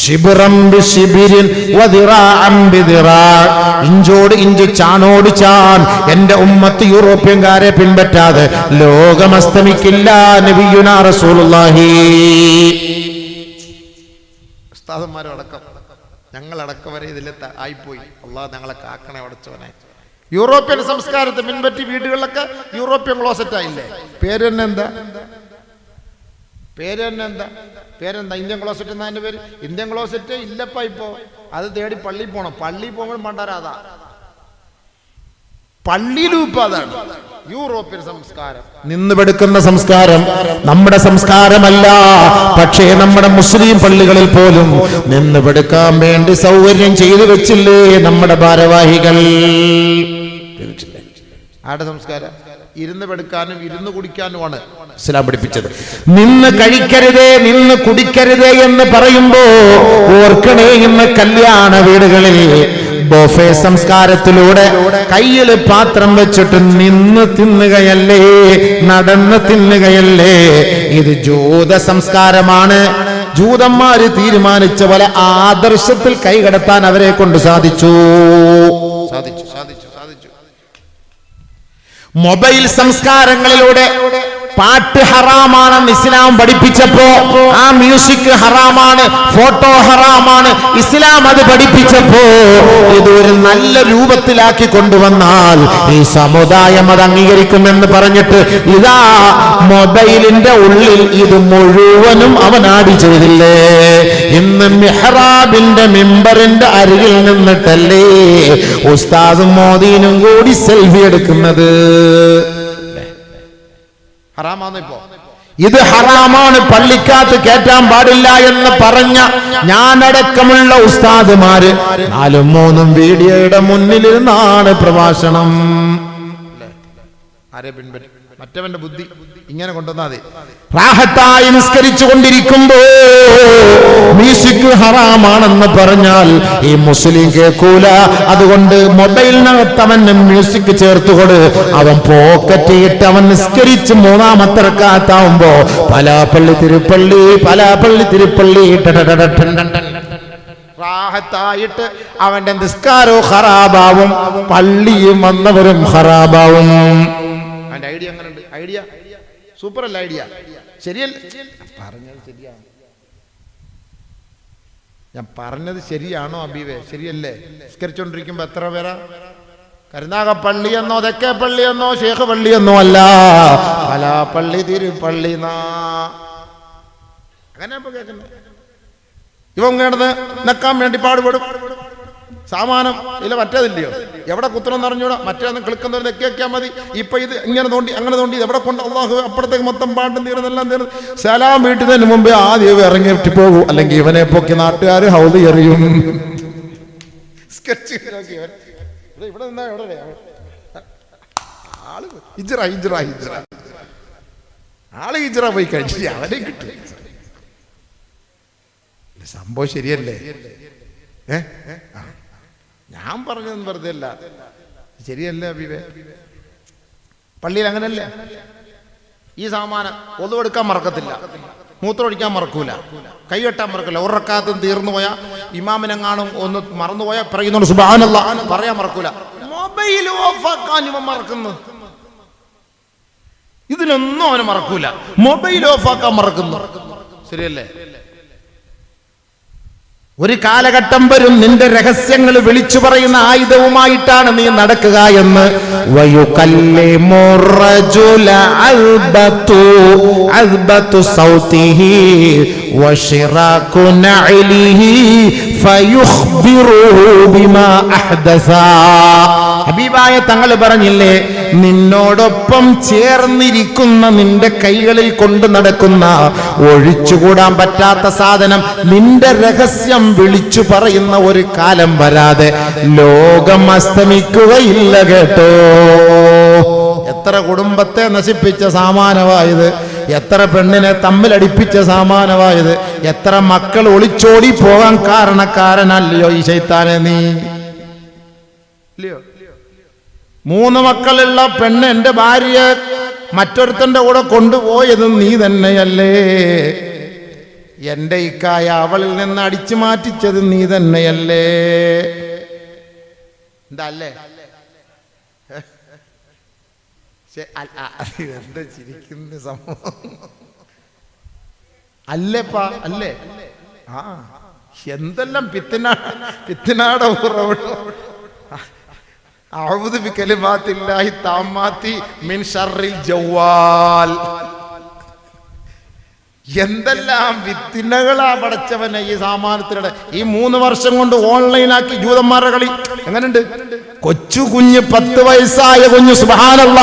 ശിബിറം. ഇഞ്ചോട് inch ചാണോട് ചാൻ. എന്റെ ഉമ്മത്ത് യൂറോപ്യൻകാരെ പിൻപറ്റാതെ ലോകമസ്തമിക്കില്ല നബിയുനാ റസൂലുള്ളാഹി. അടക്കം. ഞങ്ങളടക്കം വരെ ഇതിൽ ആയിപ്പോയി. അള്ളാഹ് ഞങ്ങളെ കാക്കണേ അടച്ചവനെ യൂറോപ്യൻ സംസ്കാരത്തെ പിൻപറ്റി വീടുകളിലൊക്കെ യൂറോപ്യൻ ക്ലോസറ്റ് ആയില്ലേ പേര് തന്നെ എന്താ പേര് തന്നെ എന്താ പേരെന്താ? ഇന്ത്യൻ ക്ലോസറ്റ് എന്നാ എന്റെ പേര്? ഇന്ത്യൻ ക്ലോസറ്റ് ഇല്ലപ്പ ഇപ്പോ. അത് തേടി പള്ളിയിൽ പോണം. പള്ളിയിൽ പോകുമ്പോൾ മണ്ടരാതാ പള്ളിയിലും ഇപ്പൊ അതാണ്. യൂറോപ്യൻ സംസ്കാരം. നിന്നുപെടുക്കുന്ന സംസ്കാരം നമ്മുടെ സംസ്കാരമല്ല. പക്ഷേ നമ്മുടെ മുസ്ലിം പള്ളികളിൽ പോലും നിന്നുപെടുക്കാൻ വേണ്ടി സൗകര്യം ചെയ്തു വെച്ചില്ലേ നമ്മുടെ ഭാരവാഹികൾ? ആരുടെ സംസ്കാരം? ഇരുന്ന് പെടുക്കാനും ഇരുന്ന് കുടിക്കാനുമാണ് ഇസ്ലാം പഠിപ്പിച്ചത്. നിന്ന് കഴിക്കരുതേ നിന്ന് കുടിക്കരുതേ എന്ന് പറയുമ്പോ ഓർക്കണേ ഇന്ന് കല്യാണ വീടുകളിൽ ബൊഫെ സംസ്കാരത്തിലൂടെ കയ്യിൽ പാത്രം വെച്ചിട്ട് നിന്ന് തിന്നുകയല്ലേ നടന്ന് തിന്നുകയല്ലേ? ഇത് ജൂത സംസ്കാരമാണ്. ജൂതന്മാര് തീരുമാനിച്ച പോലെ ആദർശത്തിൽ കൈകടത്താൻ അവരെ കൊണ്ട് സാധിച്ചു. സാധിച്ചു സാധിച്ചു. സാധിച്ചു മൊബൈൽ സംസ്കാരങ്ങളിലൂടെ പാട്ട് ഹറാമാണെന്ന് ഇസ്ലാം പഠിപ്പിച്ചപ്പോ. ആ മ്യൂസിക് ഹറാമാണ് ഫോട്ടോ ഹറാമാണ് ഇസ്ലാം അത് പഠിപ്പിച്ചപ്പോ. ഇത് ഒരു നല്ല രൂപത്തിലാക്കി കൊണ്ടുവന്നാൽ ഈ സമുദായം അത് അംഗീകരിക്കുമെന്ന് പറഞ്ഞിട്ട് ഇതാ മൊബൈലിന്റെ ഉള്ളിൽ ഇത് മുഴുവനും അവൻ ആടി ചെയ്തില്ലേ? ഇന്ന് മെഹ്റാബിന്റെ മെമ്പറിന്റെ അരികിൽ നിന്നിട്ടല്ലേ ഉസ്താദും മോദീനും കൂടി സെൽഫി എടുക്കുന്നത്. ഹറാമാന്ന് ഇപ്പോ. ഇത് ഹറാമാണ് പള്ളിക്കകത്ത് കേറ്റാൻ പാടില്ല എന്ന് പറഞ്ഞ ഞാനടക്കമുള്ള ഉസ്താദുമാര് നാലും മൂന്നും വീഡിയോയുടെ മുന്നിലിരുന്നാണ് പ്രഭാഷണം. ആരെ പിൻപറ്റി? മറ്റവന്റെ ബുദ്ധി ഇങ്ങനെ കൊണ്ടുവന്നാതെ റാഹത്തായി നിസ്കരിച്ചു കൊണ്ടിരിക്കുമ്പോ മ്യൂസിക് ഹറാമാണെന്ന് പറഞ്ഞാൽ ഈ മുസ്ലിം കേൾക്കൂല. അതുകൊണ്ട് മൊബൈലിനകത്ത് അവൻ മ്യൂസിക് ചേർത്തുകൊട് അവൻ പോക്കറ്റ് ഇട്ട് അവൻ നിസ്കരിച്ച് മൂന്നാമത്തെ റക്കാത്താവുമ്പോ പലാപ്പള്ളി തിരുപ്പള്ളി പലാപ്പള്ളി തിരുപ്പള്ളി. റാഹത്തായിട്ട് അവന്റെ നിസ്കാരവും ഹറാബാവും പള്ളിയും വന്നവരും ഹറാബാവും. അവന്റെ ഐഡിയ അങ്ങനെ ഉണ്ട് ഐഡിയ? സൂപ്പർ അല്ല ഐഡിയ? ശരിയല്ല? പറഞ്ഞത് ശരിയാണ്. ഞാൻ പറഞ്ഞത് ശരിയാണോ അബീവേ? ശരിയല്ലേ? നിസ്കരിച്ചോണ്ടിരിക്കുമ്പോ എത്ര പേരാ? കരുനാഗപ്പള്ളി എന്നോ തെക്കേ പള്ളി എന്നോ ഷേഖ് പള്ളി എന്നോ അല്ല. പലാപ്പള്ളി തിരുപ്പള്ളി അങ്ങനെ കേൾക്കുന്നത്. ഇവൻ കിടന്ന് നിൽക്കാൻ വേണ്ടി പാടുപെടും. സാമാനം ഇല്ല മറ്റേതില്ലയോ? എവിടെ കുത്തണം അറിഞ്ഞൂടാ? മറ്റേന്ന് കിളുക്കുന്ന നെക്കി വെക്കാൻ മതി. ഇപ്പൊ ഇത് ഇങ്ങനെ തോണ്ടി അങ്ങനെ തോണ്ടി എവിടെ കൊണ്ട് അള്ളാഹു അപ്പുറത്തേക്ക് മൊത്തം പാട്ടും തീരുന്നെല്ലാം തീർന്നു. സലാം വീട്ടുന്നതിന് മുമ്പേ ആദ്യം ഇറങ്ങിയിട്ട് പോകൂ അല്ലെങ്കിൽ ഇവനെ പൊക്കി നാട്ടുകാർ ഹൗദി എറിയും. സ്കെച്ച് ഇവിടെ- നിന്നാ ആൾ ഹിജ്റ ആൾ പോയി കഴിച്ചു അവനെ കിട്ടും. സംഭവം ശരിയല്ലേ? ഏ? ആ. ഞാൻ പറഞ്ഞതെന്ന് വെറുതെ അല്ല ശരിയല്ല അഭിവേ പള്ളിയിൽ അങ്ങനല്ലേ. ഈ സാമാനം ഒതുവെടുക്കാൻ മറക്കത്തില്ല. മൂത്രമൊഴിക്കാൻ മറക്കൂല. കൈ കെട്ടാൻ മറക്കില്ല ഉറക്കാത്തും തീർന്നു പോയാ ഇമാമിനെങ്ങാണും ഒന്ന് മറന്നുപോയാ പറയുന്നുണ്ട് സുബാനല്ല പറയാൻ മറക്കൂല. മൊബൈൽ ഓഫാക്കാൻ ഇവ മറക്കുന്നു. ഇതിനൊന്നും അവന് മറക്കൂല. മൊബൈൽ ഓഫാക്കാൻ മറക്കുന്നു. ശരിയല്ലേ? ഒരു കാലഘട്ടം വരും നിന്റെ രഹസ്യങ്ങൾ വിളിച്ചു പറയുന്ന ആയുധവുമായിട്ടാണ് നീ നടക്കുക എന്ന്. ഫയുഖ്ബിറുഹു ബിമാ ഹബീബായ തങ്ങൾ പറഞ്ഞില്ലേ നിന്നോടൊപ്പം ചേർന്നിരിക്കുന്ന നിന്റെ കൈകളിൽ കൊണ്ട് നടക്കുന്ന ഒഴിച്ചുകൂടാൻ പറ്റാത്ത സാധനം നിന്റെ രഹസ്യം വിളിച്ചു പറയുന്ന ഒരു കാലം വരാതെ ലോകം അസ്തമിക്കുകയില്ല കേട്ടോ. എത്ര കുടുംബത്തെ നശിപ്പിച്ച സാമാനമായത് എത്ര പെണ്ണിനെ തമ്മിലടിപ്പിച്ച സാമാനമായത് എത്ര മക്കൾ ഒളിച്ചോടി പോകാൻ കാരണക്കാരനല്ലയോ ഈ ശൈത്താനെ നീ? ഇല്ലയോ? മൂന്ന് മക്കളുള്ള പെണ്ണ് എന്റെ ഭാര്യയെ മറ്റൊരുത്തന്റെ കൂടെ കൊണ്ടുപോയത് നീ തന്നെയല്ലേ? എന്റെ ഇക്കായ അവളിൽ നിന്ന് അടിച്ചു മാറ്റിച്ചത് നീ തന്നെയല്ലേ? എന്താ അല്ലേ അ- അ- എന്താ ചിരിക്കുന്ന സംഭവം? അല്ലേപ്പാ അല്ലേ? ആ എന്തെല്ലാം പിത്തിനാ പിത്തിനാട ഉറവിടം. എന്തെല്ലാം വിത്തിനകളാ പടച്ചവനെ ഈ സാമാനത്തിനിടെ. ഈ മൂന്ന് വർഷം കൊണ്ട് ഓൺലൈനാക്കി ജൂതന്മാരുടെ കളി. എങ്ങനെയുണ്ട് കൊച്ചു കുഞ്ഞ് പത്ത് വയസ്സായ കുഞ്ഞു സുബാനല്ല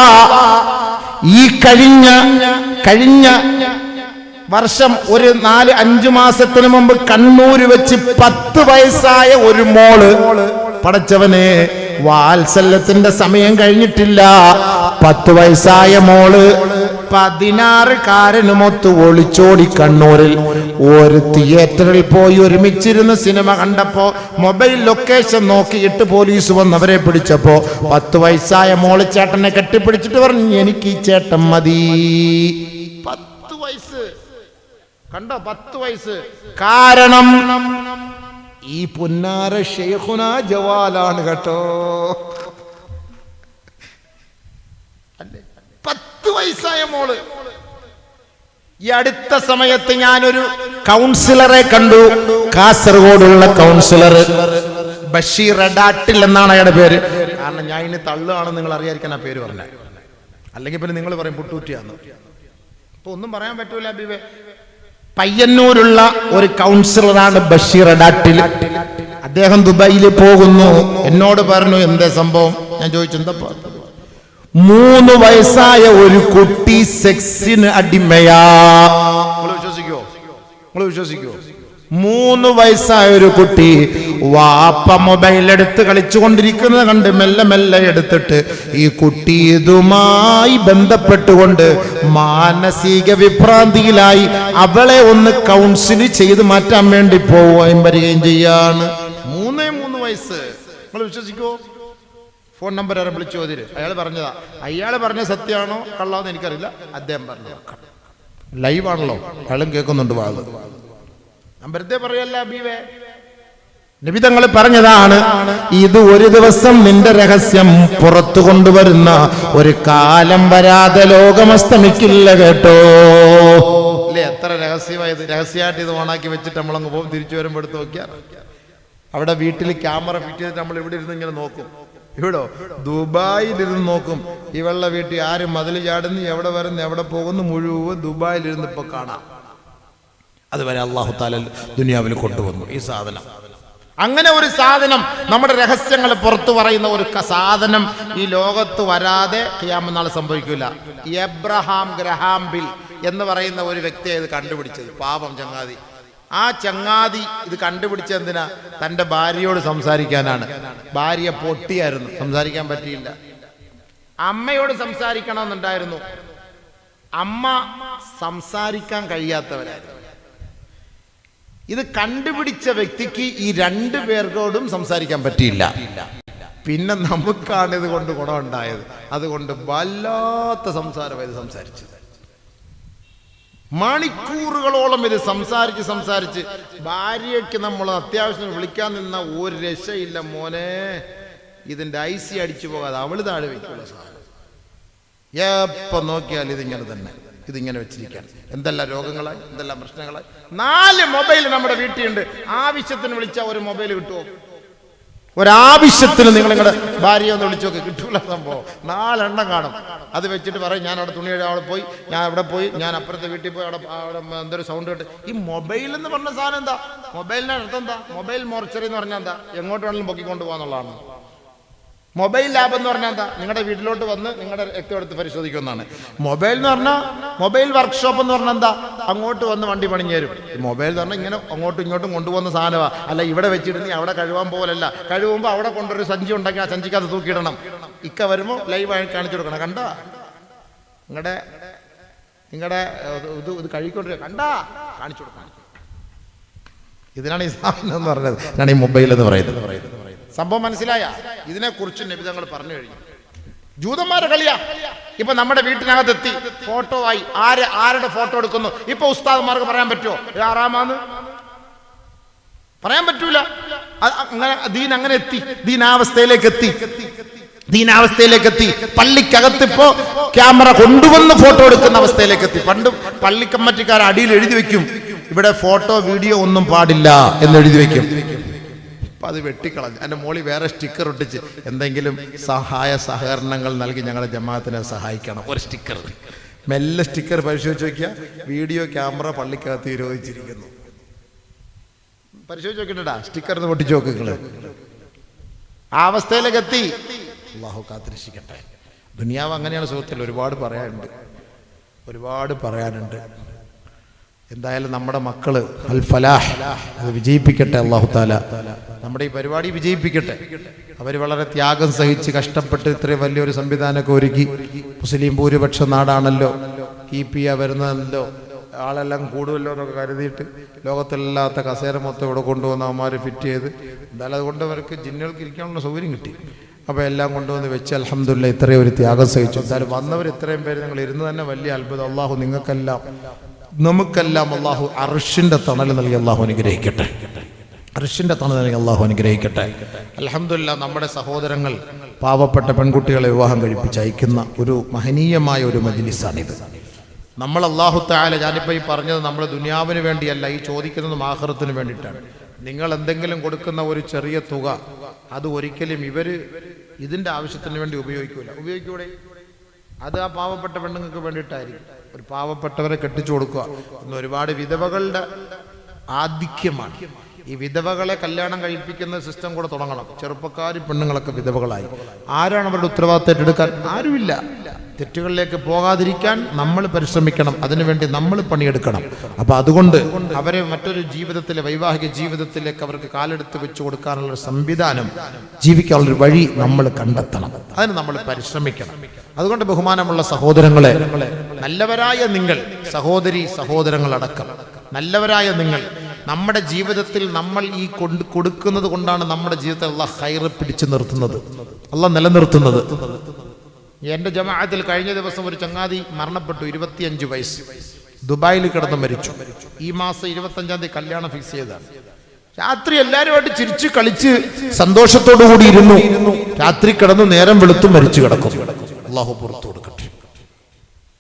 ഈ കഴിഞ്ഞ കഴിഞ്ഞ വർഷം ഒരു നാല് അഞ്ചു മാസത്തിന് മുമ്പ് കണ്ണൂര് വെച്ച് പത്ത് വയസ്സായ ഒരു മോൾ പടച്ചവനെ വാത്സല്യത്തിന്റെ സമയം കഴിഞ്ഞിട്ടില്ല. പത്ത് വയസ്സായ മോൾ പതിനാറ് കാരനുമൊത്ത് ഒളിച്ചോടി കണ്ണൂരിൽ. ഒരു തിയേറ്ററിൽ പോയി ഒരുമിച്ചിരുന്ന് സിനിമ കണ്ടപ്പോ മൊബൈൽ ലൊക്കേഷൻ നോക്കിയിട്ട് പോലീസ് വന്ന് അവരെ പിടിച്ചപ്പോ പത്ത് വയസ്സായ മോൾ ചേട്ടനെ കെട്ടിപ്പിടിച്ചിട്ട് പറഞ്ഞു എനിക്ക് ഈ ചേട്ടൻ മതി. പത്ത് വയസ്സ്. കണ്ടോ? പത്ത് വയസ്സ്. കാരണം ഈ പുന്നാര ഷെയ്ഖുന ജവാലാണ് കേട്ടോ? പത്ത് വയസ്സായ മോൾ. ഈ അടുത്ത സമയത്ത് ഞാനൊരു കൗൺസിലറെ കണ്ടു. കാസർഗോഡുള്ള കൗൺസിലർ. ബഷീർ അഡാട്ടിൽ എന്നാണ് അയാളുടെ പേര്. കാരണം ഞാൻ ഇനി തള്ളുകയാണെന്ന് നിങ്ങൾ അറിയാതിരിക്കാൻ ആ പേര് പറഞ്ഞത്. അല്ലെങ്കിൽ പിന്നെ നിങ്ങൾ പറയും പുട്ടൂറ്റിയാന്ന്. ഇപ്പൊ ഒന്നും പറയാൻ പറ്റൂല അബിബെ പയ്യന്നൂരുള്ള ഒരു കൗൺസിലറാണ് ബഷീർ അഡാട്ടിൽ. അദ്ദേഹം ദുബായിൽ പോകുന്നു. എന്നോട് പറഞ്ഞു എന്താ സംഭവം? ഞാൻ ചോദിച്ചു എന്താ മൂന്ന് വയസ്സായ ഒരു കുട്ടി സെക്സിന് അടിമയാ. നിങ്ങൾ വിശ്വസിക്കോ? നിങ്ങൾ വിശ്വസിക്കോ? മൂന്ന് വയസ്സായ ഒരു കുട്ടി വാപ്പ മൊബൈൽ എടുത്ത് കളിച്ചുകൊണ്ടിരിക്കുന്നത് കണ്ട് മെല്ലെ മെല്ലെ എടുത്തിട്ട് ഈ കുട്ടി ഇതുമായി ബന്ധപ്പെട്ടുകൊണ്ട് മാനസിക വിഭ്രാന്തിയിലായി അവളെ ഒന്ന് കൗൺസിൽ ചെയ്ത് മാറ്റാൻ വേണ്ടി പോവുകയും വരികയും ചെയ്യാണ്. മൂന്നേ മൂന്ന് വയസ്സ്. നിങ്ങൾ വിശ്വസിക്കോ. ഫോൺ നമ്പർ ആരെ വിളിച്ചു അയാൾ പറഞ്ഞതാ. അയാൾ പറഞ്ഞ സത്യമാണോ? കള്ളാന്ന് എനിക്കറിയില്ല. അദ്ദേഹം പറഞ്ഞു ലൈവ് ആണല്ലോ. അയാളും കേൾക്കുന്നുണ്ട് വാത് ഞാൻ വെറുതെ പറയല്ല അബീവേ. നിബിതങ്ങൾ പറഞ്ഞതാണ് ഇത് ഒരു ദിവസം നിന്റെ രഹസ്യം പുറത്തു കൊണ്ടുവരുന്ന ഒരു കാലം വരാതെ ലോകമസ്തമിക്കില്ല കേട്ടോ. അല്ലേ എത്ര രഹസ്യമായത്? രഹസ്യമായിട്ട് ഇത് ഓണാക്കി വെച്ചിട്ട് നമ്മളങ്ങ് പോകും തിരിച്ചു വരുമ്പോൾ എടുത്ത് നോക്കിയാൽ അവിടെ വീട്ടിൽ ക്യാമറ ഫിറ്റ് ചെയ്തിട്ട് നമ്മൾ ഇവിടെ ഇരുന്ന് ഇങ്ങനെ നോക്കും. ഇവിടോ? ദുബായിലിരുന്ന് നോക്കും. ഇവളുടെ വീട്ടിൽ ആരും മതിൽ ചാടുന്നു എവിടെ വരുന്നു എവിടെ പോകുന്നു മുഴുവൻ ദുബായിലിരുന്ന് ഇപ്പൊ കാണാം. അതുവരെ അള്ളാഹു താല ദുനിയാവിൽ കൊണ്ടുവന്നു. ഈ സാധനം. അങ്ങനെ ഒരു സാധനം നമ്മുടെ രഹസ്യങ്ങൾ പുറത്തു പറയുന്ന ഒരു സാധനം ഈ ലോകത്ത് വരാതെ ഖിയാമനാൾ സംഭവിക്കില്ല എബ്രഹാം ഗ്രഹാം ബിൽ എന്ന് പറയുന്ന ഒരു വ്യക്തിയെ ഇത് കണ്ടുപിടിച്ചത്. പാപം ചങ്ങാതി. ആ ചങ്ങാതി ഇത് കണ്ടുപിടിച്ചെന്തിനാ തന്റെ ഭാര്യയോട് സംസാരിക്കാനാണ്. ഭാര്യ പൊട്ടിയായിരുന്നു. സംസാരിക്കാൻ പറ്റിയില്ല. അമ്മയോട് സംസാരിക്കണമെന്നുണ്ടായിരുന്നു. അമ്മ സംസാരിക്കാൻ കഴിയാത്തവരായിരുന്നു. ഇത് കണ്ടുപിടിച്ച വ്യക്തിക്ക് ഈ രണ്ടു പേർക്കോടും സംസാരിക്കാൻ പറ്റിയില്ല. പിന്നെ നമുക്കാണ് ഇത് കൊണ്ട് ഗുണമുണ്ടായത്. അതുകൊണ്ട് വല്ലാത്ത സംസാരം ഇത് സംസാരിച്ചത് മണിക്കൂറുകളോളം ഇത് സംസാരിച്ച് സംസാരിച്ച് ഭാര്യയ്ക്ക് നമ്മൾ അത്യാവശ്യം വിളിക്കാൻ നിന്ന ഒരു രക്ഷയില്ല മോനെ. ഇതിന്റെ ഐ സി അടിച്ചു പോകാതെ അവൾ താഴെ വയ്ക്കുള്ള സാധനം. എപ്പോ നോക്കിയാൽ ഇതിങ്ങനെ തന്നെ. ഇതിങ്ങനെ വെച്ചിരിക്കുകയാണ്. എന്തെല്ലാം രോഗങ്ങളായി? എന്തെല്ലാം പ്രശ്നങ്ങളായി? നാല് മൊബൈൽ നമ്മുടെ വീട്ടിലുണ്ട്. ആവശ്യത്തിന് വിളിച്ചാൽ ഒരു മൊബൈൽ കിട്ടുമോ ഒരാവശ്യത്തിന് നിങ്ങൾ നിങ്ങളുടെ ഭാര്യ ഒന്ന് വിളിച്ചു നോക്കി കിട്ടൂല സംഭവം. നാലെണ്ണം കാണും. അത് വെച്ചിട്ട് പറയും ഞാൻ അവിടെ തുണി അവിടെ പോയി ഞാൻ അവിടെ പോയി ഞാൻ അപ്പുറത്തെ വീട്ടിൽ പോയി അവിടെ അവിടെ എന്തൊരു സൗണ്ട് കേട്ട്. ഈ മൊബൈൽ എന്ന് പറഞ്ഞ സാധനം എന്താ? മൊബൈലിന്റെ അർത്ഥം എന്താ? മൊബൈൽ മോർച്ചറി എന്ന് പറഞ്ഞാൽ എന്താ? എങ്ങോട്ട് വേണമെങ്കിലും പൊക്കിക്കൊണ്ട് പോകാന്നുള്ളതാണ്. മൊബൈൽ ലാബ് എന്ന് പറഞ്ഞാൽ എന്താ? നിങ്ങളുടെ വീട്ടിലോട്ട് വന്ന് നിങ്ങളുടെ രക്തം എടുത്ത് പരിശോധിക്കുന്നതാണ് മൊബൈൽ എന്ന് പറഞ്ഞാൽ മൊബൈൽ വർക്ക്ഷോപ്പ് എന്ന് പറഞ്ഞാൽ എന്താ? അങ്ങോട്ട് വന്ന് വണ്ടി പണിഞ്ഞു തരും. മൊബൈൽ എന്ന് പറഞ്ഞാൽ ഇങ്ങനെ അങ്ങോട്ടും ഇങ്ങോട്ടും കൊണ്ടുപോകുന്ന സാധനമാണ് അല്ല ഇവിടെ വെച്ചിട്ട് നീ അവിടെ കഴുകാൻ പോലല്ല കഴുകുമ്പോൾ അവിടെ കൊണ്ടൊരു സഞ്ചി ഉണ്ടെങ്കിൽ ആ സഞ്ചിക്കകത്ത് തൂക്കിയിടണം. ഇക്ക വരുമ്പോൾ ലൈവായി കാണിച്ചു കൊടുക്കണം. കണ്ടാ? നിങ്ങളുടെ നിങ്ങളുടെ ഇത് ഇത് കഴുകിക്കൊണ്ടിരിക്കുക കണ്ടാ? കാണിച്ചു കൊടുക്കണം. ഇതിനാണ് ഈ സാധനം എന്ന് പറഞ്ഞത്. ഇതാണ് ഈ മൊബൈൽ എന്ന് പറയുന്നത് പറയുന്നത്. സംഭവം മനസ്സിലായ? ഇതിനെക്കുറിച്ച് നിബിതങ്ങൾ പറഞ്ഞു കഴിഞ്ഞു. ജൂതന്മാരെ കളിയാ. ഇപ്പൊ നമ്മുടെ വീട്ടിനകത്തെത്തി ഫോട്ടോ ആയി ആര് ആരുടെ ഫോട്ടോ എടുക്കുന്നു? ഇപ്പൊ ഉസ്താദ്മാർക്ക് പറയാൻ പറ്റുമോ ആറാമാന്ന്? പറയാൻ പറ്റൂല. അങ്ങനെ ദീൻ അങ്ങനെ എത്തി. ദീനാവസ്ഥയിലേക്ക് എത്തി. ദീനാവസ്ഥയിലേക്ക് എത്തി. പള്ളിക്കകത്ത് ഇപ്പോ ക്യാമറ കൊണ്ടുവന്ന് ഫോട്ടോ എടുക്കുന്ന അവസ്ഥയിലേക്ക് എത്തി. പണ്ട് പള്ളി കമ്മറ്റിക്കാർ അടിയിൽ എഴുതി വെക്കും. ഇവിടെ ഫോട്ടോ വീഡിയോ ഒന്നും പാടില്ല എന്ന് എഴുതി വെക്കും. ഇപ്പൊ അത് വെട്ടിക്കളഞ്ഞു. എന്റെ മോളി വേറെ സ്റ്റിക്കർ ഒട്ടിച്ച് എന്തെങ്കിലും സഹായ സഹകരണങ്ങൾ നൽകി ഞങ്ങളുടെ ജമാഅത്തിനെ സഹായിക്കണം. ഒരു സ്റ്റിക്കർ മെല്ലെ സ്റ്റിക്കർ പരിശോധിച്ച് നോക്കിയാൽ വീഡിയോ ക്യാമറ പള്ളിക്കകത്ത് വിരോധിച്ചിരിക്കുന്നു പരിശോധിച്ച് നോക്കിട്ടാ സ്റ്റിക്കർ ഒന്ന് പൊട്ടിച്ച് നോക്ക് നിങ്ങൾ. ആ അവസ്ഥയിലേക്ക് എത്തി. അള്ളാഹു കാത്തിരക്ഷിക്കട്ടെ. ദുനിയാവ് അങ്ങനെയാണ് സുഹൃത്തിൽ ഒരുപാട് പറയാനുണ്ട്. ഒരുപാട് പറയാനുണ്ട്. എന്തായാലും നമ്മുടെ മക്കൾ അൽ ഫലാഹ് അത് വിജയിപ്പിക്കട്ടെ അള്ളാഹു താല നമ്മുടെ ഈ പരിപാടി വിജയിപ്പിക്കട്ടെ. അവർ വളരെ ത്യാഗം സഹിച്ച് കഷ്ടപ്പെട്ട് ഇത്രയും വലിയൊരു സംവിധാനമൊക്കെ ഒരുക്കി. മുസ്ലിം ഭൂരിപക്ഷ നാടാണല്ലോ. കീപ്പ് ചെയ്യാൻ വരുന്നതല്ലോ. ആളെല്ലാം കൂടുമല്ലോ എന്നൊക്കെ കരുതിയിട്ട് ലോകത്തില്ലാത്ത കസേര മൊത്തം ഇവിടെ കൊണ്ടുവന്ന് അവന്മാർ ഫിറ്റ് ചെയ്ത്. എന്തായാലും അതുകൊണ്ട് അവർക്ക് ജിന്നുകൾക്ക് ഇരിക്കാനുള്ള സൗകര്യം കിട്ടി. അപ്പോൾ എല്ലാം കൊണ്ടുവന്ന് വെച്ച് അലഹമില്ല ഇത്രയും ഒരു ത്യാഗം സഹിച്ചു. എന്തായാലും വന്നവർ ഇത്രയും പേര് നിങ്ങൾ ഇരുന്ന് തന്നെ വലിയ അത്ഭുതം. അള്ളാഹു നിങ്ങൾക്കെല്ലാം നമുക്കെല്ലാം അള്ളാഹു അർഷിന്റെ തണൽ നൽകി അള്ളാഹു അനുഗ്രഹിക്കട്ടെ. അർഷിന്റെ തണൽ നൽകി അള്ളാഹു അനുഗ്രഹിക്കട്ടെ. അലഹമില്ല നമ്മുടെ സഹോദരങ്ങൾ പാവപ്പെട്ട പെൺകുട്ടികളെ വിവാഹം കഴിപ്പിച്ച് അയക്കുന്ന ഒരു മഹനീയമായ ഒരു മജിലിസാണിത്. നമ്മൾ അള്ളാഹു താല ഞാനിപ്പോൾ ഈ പറഞ്ഞത് നമ്മൾ ദുനിയാവിന് വേണ്ടിയല്ല ഈ ചോദിക്കുന്നത് ആഹ്റത്തിന് വേണ്ടിയിട്ടാണ്. നിങ്ങൾ എന്തെങ്കിലും കൊടുക്കുന്ന ഒരു ചെറിയ തുക അത് ഒരിക്കലും ഇവർ ഇതിന്റെ ആവശ്യത്തിന് വേണ്ടി ഉപയോഗിക്കൂല. ഉപയോഗിക്കൂടെ? അത് ആ പാവപ്പെട്ട പെണ്ണുങ്ങൾക്ക് വേണ്ടിയിട്ടായിരിക്കും. ഒരു പാവപ്പെട്ടവരെ കെട്ടിച്ചു കൊടുക്കുക ഇന്ന് ഒരുപാട് വിധവകളുടെ ആധിക്യമാണ്. ഈ വിധവകളെ കല്യാണം കഴിപ്പിക്കുന്ന സിസ്റ്റം കൂടെ തുടങ്ങണം. ചെറുപ്പക്കാരി പെണ്ണുങ്ങളൊക്കെ വിധവകളായി. ആരാണ് അവരുടെ ഉത്തരവാദിത്തം ഏറ്റെടുക്കാൻ? ആരുമില്ല. തെറ്റുകളിലേക്ക് പോകാതിരിക്കാൻ നമ്മൾ പരിശ്രമിക്കണം. അതിനുവേണ്ടി നമ്മൾ പണിയെടുക്കണം. അപ്പോൾ അതുകൊണ്ട് അവരെ മറ്റൊരു ജീവിതത്തിലെ വൈവാഹിക ജീവിതത്തിലേക്ക് അവർക്ക് കാലെടുത്ത് വെച്ചു കൊടുക്കാനുള്ള സംവിധാനം ജീവിക്കാനുള്ളൊരു വഴി നമ്മൾ കണ്ടെത്തണം. അതിന് നമ്മൾ പരിശ്രമിക്കണം. അതുകൊണ്ട് ബഹുമാനമുള്ള സഹോദരങ്ങളെ നല്ലവരായ നിങ്ങൾ സഹോദരി സഹോദരങ്ങളടക്കം നല്ലവരായ നിങ്ങൾ നമ്മുടെ ജീവിതത്തിൽ നമ്മൾ ഈ കൊണ്ട് കൊടുക്കുന്നത് കൊണ്ടാണ് നമ്മുടെ ജീവിതത്തിൽ അള്ള ഹൈറ് പിടിച്ചു നിർത്തുന്നത്. അള്ള നിലനിർത്തുന്നത്. എന്റെ ജമാഅത്തിൽ കഴിഞ്ഞ ദിവസം ഒരു ചങ്ങാതി മരണപ്പെട്ടു ഇരുപത്തിയഞ്ച് വയസ്സ്. ദുബായിൽ കിടന്ന് മരിച്ചു. ഈ മാസം ഇരുപത്തഞ്ചാം തീയതി കല്യാണം ഫിക്സ് ചെയ്തതാണ്. രാത്രി എല്ലാവരുമായിട്ട് ചിരിച്ച് കളിച്ച് സന്തോഷത്തോടു കൂടി ഇരുന്നു. രാത്രി കിടന്ന് നേരം വെളുത്തും മരിച്ചു കിടക്കും അള്ളാഹു പുറത്തു കൊടുക്കട്ടെ.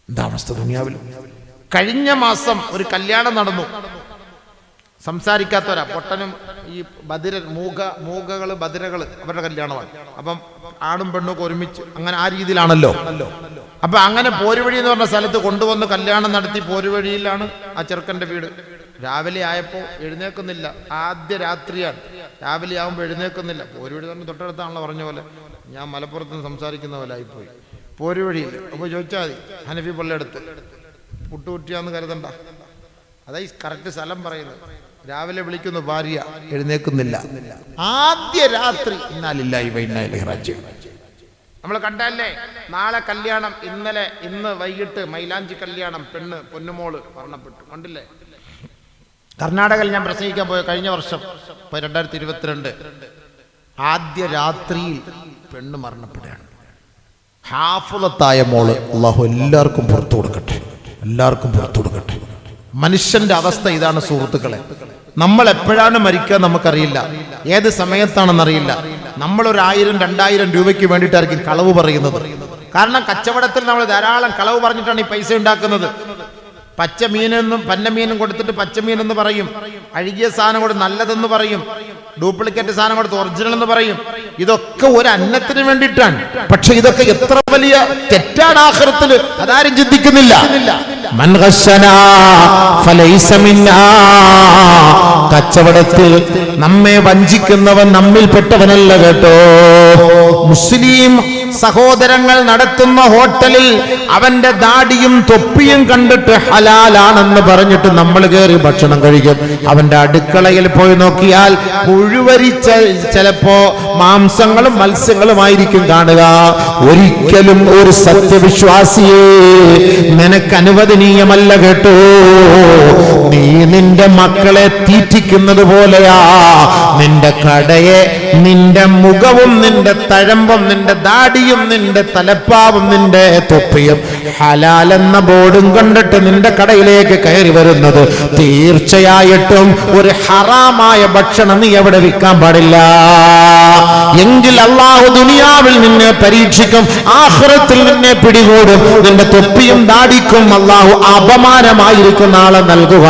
എന്താണ് അവസ്ഥ കഴിഞ്ഞ മാസം ഒരു കല്യാണം നടന്നു. സംസാരിക്കാത്തവരാ. പൊട്ടനും ഈ ബദിര മൂക മൂകകൾ ബദിരകൾ അവരുടെ കല്യാണമാണ്. അപ്പം ആണും പെണ്ണും ഒരുമിച്ച് അങ്ങനെ ആ രീതിയിലാണല്ലോ. അപ്പൊ അങ്ങനെ പോരുവഴി എന്ന് പറഞ്ഞ സ്ഥലത്ത് കൊണ്ടുവന്ന് കല്യാണം നടത്തി പോരുവഴിയിലാണ് ആ ചെറുക്കന്റെ വീട്. രാവിലെ ആയപ്പോ എഴുന്നേക്കുന്നില്ല ആദ്യ രാത്രിയാണ്. രാവിലെ ആകുമ്പോൾ എഴുന്നേക്കുന്നില്ല പോരുവഴി തന്നെ തൊട്ടടുത്താണല്ലോ പറഞ്ഞ പോലെ. ഞാൻ മലപ്പുറത്ത് നിന്ന് സംസാരിക്കുന്ന പോലെ ആയിപ്പോയി. പോരുവഴിയിൽ അപ്പൊ ചോദിച്ചാൽ മതി ഹനഫി പള്ളിയെടുത്ത് പുട്ടുകുറ്റിയാന്ന് കരുതണ്ട. അതായി കറക്റ്റ് സ്ഥലം പറയുന്നത്. രാവിലെ വിളിക്കുന്നു ഭാര്യ എഴുന്നേക്കുന്നില്ല ആദ്യ രാത്രി ഇന്നാലില്ല ഇന്നാലിഹ്റാജ് നമ്മൾ കണ്ടല്ലേ? നാളെ കല്യാണം ഇന്നലെ ഇന്ന് വൈകിട്ട് മൈലാഞ്ചി കല്യാണം പെണ്ണ് പൊന്നുമോൾ മരണപ്പെട്ടു. കണ്ടില്ലേ? കർണാടകയിൽ ഞാൻ പ്രസംഗിക്കാൻ പോയ കഴിഞ്ഞ വർഷം ഇപ്പൊ രണ്ടായിരത്തി ഇരുപത്തിരണ്ട് ആദ്യ രാത്രിയിൽ പെണ്ണ് മരണപ്പെടുകയാണ്. ഹാഫുലത്തായ മോൾ അള്ളാഹു എല്ലാവർക്കും പുറത്തു കൊടുക്കട്ടെ. എല്ലാവർക്കും പുറത്തു കൊടുക്കട്ടെ. മനുഷ്യന്റെ അവസ്ഥ ഇതാണ് സുഹൃത്തുക്കളെ. നമ്മൾ എപ്പോഴാണ് മരിക്കുക നമുക്കറിയില്ല. ഏത് സമയത്താണെന്നറിയില്ല. നമ്മൾ ഒരു ആയിരം രണ്ടായിരം രൂപയ്ക്ക് വേണ്ടിയിട്ടായിരിക്കും കളവ് പറയുന്നത്. കാരണം കച്ചവടത്തിൽ നമ്മൾ ധാരാളം കളവ് പറഞ്ഞിട്ടാണ് ഈ പൈസ ഉണ്ടാക്കുന്നത്. പച്ച മീനെന്നും പന്ന മീനും കൊടുത്തിട്ട് പച്ച മീനെന്ന് പറയും. അഴുകിയ സാധനം കൊടുത്ത് നല്ലതെന്ന് പറയും. ഡ്യൂപ്ലിക്കേറ്റ് സാധനം കൊടുത്ത് ഒറിജിനൽ എന്ന് പറയും. ഇതൊക്കെ ഒരു അന്നത്തിന് വേണ്ടിയിട്ടാണ്. പക്ഷെ ഇതൊക്കെ എത്ര വലിയ തെറ്റാണ് ആഹൃത്തിൽ അതാരും ചിന്തിക്കുന്നില്ല. കച്ചവടത്തിൽ നമ്മെ വഞ്ചിക്കുന്നവൻ നമ്മിൽപ്പെട്ടവനല്ല കേട്ടോ. മുസ്ലിം സഹോദരങ്ങൾ നടത്തുന്ന ഹോട്ടലിൽ അവന്റെ ദാടിയും തൊപ്പിയും കണ്ടിട്ട് ഹലാലാണെന്ന് പറഞ്ഞിട്ട് നമ്മൾ കയറി ഭക്ഷണം കഴിക്കും. അവന്റെ അടുക്കളയിൽ പോയി നോക്കിയാൽ പുഴുവരിച്ച ചിലപ്പോ മാംസങ്ങളും മത്സ്യങ്ങളുമായിരിക്കും കാണുക. ഒരിക്കലും ഒരു സത്യവിശ്വാസിയെ നിനക്ക് അനുവദനീയമല്ല കേട്ടോ. നീ നിന്റെ മക്കളെ തീറ്റിക്കുന്നത് പോലെയാ. നിന്റെ കടയെ നിന്റെ മുഖവും നിന്റെ തഴമ്പും നിന്റെ ദാടിയും നിന്റെ തലപ്പാവും നിന്റെ തൊപ്പിയും ഹലാൽ എന്ന ബോർഡും കണ്ടിട്ട് നിന്റെ കടയിലേക്ക് കയറി വരുന്നത് തീർച്ചയായിട്ടും ഒരു ഹറാമായ ഭക്ഷണം നീ എവിടെ വിൽക്കാൻ പാടില്ല. എങ്കിൽ അള്ളാഹു ദുനിയാവിൽ നിന്നെ പരീക്ഷിക്കും ആഹ്റത്തിൽ നിന്നെ പിടികൂടും നിന്റെ തൊപ്പിയും ദാടിക്കും അള്ളാഹു അപമാനമായിരിക്കും നാളെ നൽകുക.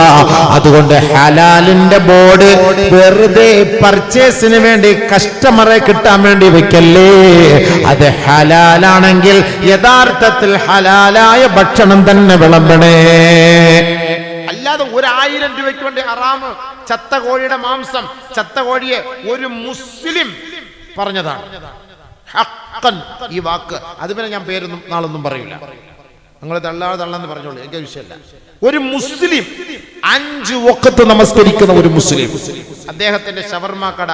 അതുകൊണ്ട് ഹലാലിന്റെ ബോർഡ് വെറുതെ പർച്ചേസിന് വേണ്ടി കസ്റ്റമറെ കിട്ടാൻ വേണ്ടി വെക്കല്ലേ? അത് ഹലാലാണെങ്കിൽ യഥാർത്ഥത്തിൽ ഹലാലായ ഭക്ഷണം തന്നെ വിളമ്പണേ. അല്ലാതെ ഒരായിരം രൂപയ്ക്ക് വേണ്ടി അറാമ് ചത്ത കോഴിയുടെ മാംസം ചത്ത കോഴിയെ ഒരു മുസ്ലിം പറഞ്ഞതാണ്. ഈ വാക്ക്. അത് പിന്നെ ഞാൻ പേരൊന്നും നാളൊന്നും പറയില്ല. നിങ്ങൾ തള്ളാതെ തള്ളാന്ന് പറഞ്ഞോളൂ. എനിക്ക് വിഷയമല്ല. ഒരു മുസ്ലിം അഞ്ച് ഒക്കത്ത് നമസ്കരിക്കുന്ന ഒരു മുസ്ലിം. അദ്ദേഹത്തിന്റെ ഷവർമ കട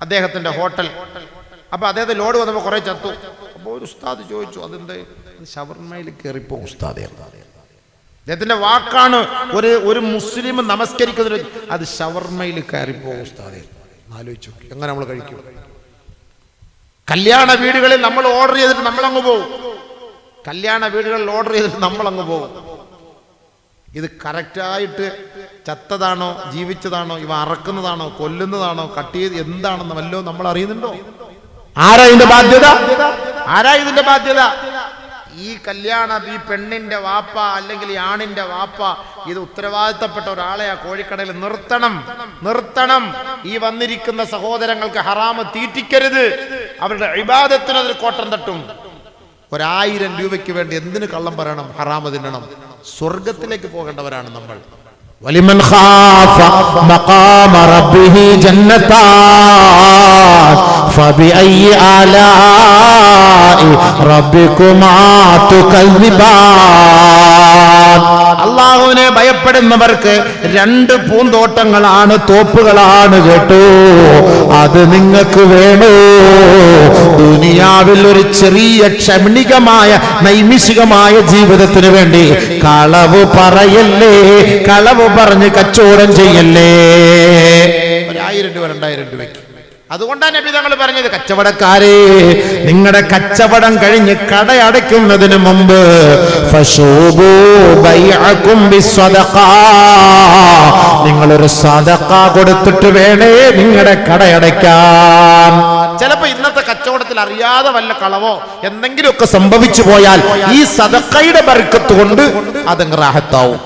അദ്ദേഹത്തിന്റെ ഹോട്ടൽ. അപ്പൊ അദ്ദേഹത്തെ ലോഡ് വന്നപ്പോ കുറെ ചത്തു. അപ്പൊ ഒരു ഉസ്താദ് ചോദിച്ചു അതെന്ത്? ഷവർമയിൽ കയറിപ്പോ ഉസ്താദേ. അദ്ദേഹത്തിന്റെ വാക്കാണ് ഒരു ഒരു മുസ്ലിം നമസ്കരിക്കുന്ന അത് ഷവർമയിൽ കയറിപ്പോ ഉസ്താദേ. ആലോചിച്ചു എങ്ങനെ നമ്മൾ കഴിക്കും? കല്യാണ വീടുകളിൽ നമ്മൾ ഓർഡർ ചെയ്തിട്ട് നമ്മൾ അങ്ങ് പോകും കല്യാണ വീടുകളിൽ ഓർഡർ ചെയ്തിട്ട് നമ്മളങ്ങ് പോകും. ഇത് കറക്റ്റായിട്ട് ചത്തതാണോ ജീവിച്ചതാണോ ഇവ അറക്കുന്നതാണോ കൊല്ലുന്നതാണോ കട്ട് ചെയ്ത് എന്താണെന്ന് വല്ലോ നമ്മൾ അറിയുന്നുണ്ടോ? ആരാ ഇതിന്റെ ബാധ്യത? ആരാ ഇതിന്റെ ബാധ്യത? ഈ കല്യാണ ഈ പെണ്ണിന്റെ വാപ്പ അല്ലെങ്കിൽ ഈ ആണിന്റെ വാപ്പ ഇത് ഉത്തരവാദിത്തപ്പെട്ട ഒരാളെ ആ കോഴിക്കടയിൽ നിർത്തണം. നിർത്തണം. ഈ വന്നിരിക്കുന്ന സഹോദരങ്ങൾക്ക് ഹറാമ് തീറ്റിക്കരുത്. അവരുടെ ഇബാദത്തിന് അതിൽ കോട്ടം തട്ടും. ഒരായിരം രൂപയ്ക്ക് വേണ്ടി എന്തിന് കള്ളം പറയണം ഹറാമ് തിന്നണം സ്വർഗത്തിലേക്ക് പോകേണ്ടവരാണ് നമ്മൾ ولمن خاف مقام ربه جنتان فبأي آلاء ربكما تكذبان അള്ളാഹുവിനെ ഭയപ്പെടുന്നവർക്ക് രണ്ട് പൂന്തോട്ടങ്ങളാണ് തോപ്പുകളാണ് കേട്ടോ. അത് നിങ്ങൾക്ക് വേണോ? ദുനിയാവിൽ ഒരു ചെറിയ ക്ഷമണികമായ നൈമിഷികമായ ജീവിതത്തിന് വേണ്ടി കളവ് പറയല്ലേ? കളവ് പറഞ്ഞ് കച്ചവടം ചെയ്യല്ലേ? ഒരായിരം രൂപ രണ്ടായിരം രൂപയ്ക്ക്. അതുകൊണ്ടാണ് നബി തങ്ങൾ പറഞ്ഞത് കച്ചവട കച്ചവടക്കാരെ നിങ്ങളുടെ കച്ചവടം കഴിഞ്ഞ് കട അടയ്ക്കുന്നതിന് മുമ്പ്. നിങ്ങളൊരു സദക്ക കൊടുത്തിട്ട് വേണേ നിങ്ങളുടെ കട അടയ്ക്കാൻ ചിലപ്പോ ഇന്നത്തെ കച്ചവടത്തിൽ അറിയാതെ വല്ല കളവോ എന്തെങ്കിലുമൊക്കെ സംഭവിച്ചു പോയാൽ ഈ സദക്കയുടെ ബർക്കത്ത് കൊണ്ട് അതങ്ങ് റാഹത്താവും